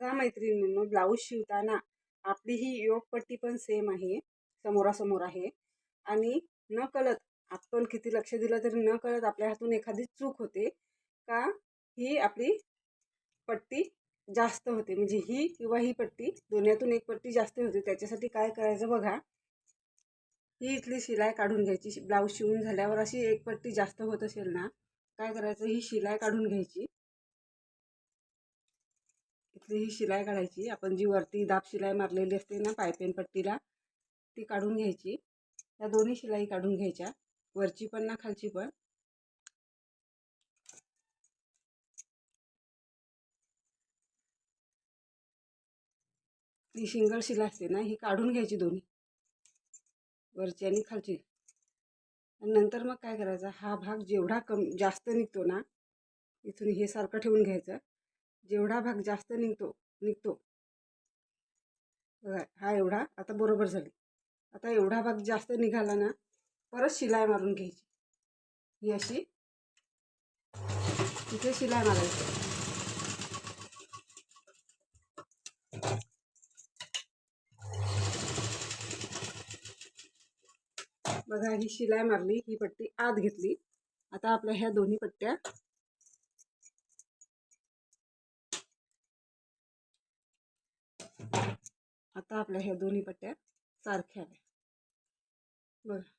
बघा मैत्रिणींनो ब्लाऊज शिवताना आपली ही योगपट्टी पण सेम आहे समोरासमोर आहे. आणि न कळत आपण किती लक्ष दिलं तरी न कळत आपल्या हातून एखादी चूक होते का? ही आपली पट्टी जास्त होते. म्हणजे ही किंवा ही पट्टी दोन्हीतून एक पट्टी जास्त होते. त्याच्यासाठी काय करायचं बघा. ही इथली शिलाई काढून घ्यायची. ब्लाऊज शिवून झाल्यावर अशी एक पट्टी जास्त होत असेल ना काय करायचं? ही शिलाई काढून घ्यायची. इथली ही शिलाई काढायची. आपण जी वरती दाब शिलाई मारलेली असते ना पायपेन पट्टीला ती काढून घ्यायची. या दोन्ही शिलाई काढून घ्यायच्या. वरची पण ना खालची पण. ती सिंगल शिला असते ना ही काढून घ्यायची दोन्ही. वरची आणि खालची. आणि नंतर मग काय करायचं? हा भाग जेवढा कम जास्त निघतो ना इथून हे सारखं ठेवून घ्यायचं. जेवढा भाग जास्त निघतो निघतो. बघा हा एवढा आता बरोबर झाली. आता एवढा भाग जास्त निघाला ना परत शिलाई मारून घ्यायची. ही अशी. इथे शिलाई मारायची. बघा ही शिलाई मारली ही पट्टी आत घेतली. आता आपल्या ह्या दोन्ही पट्ट्या आता आपल्या ह्या दोन्ही पट्ट्या सारख्या आल्या बघा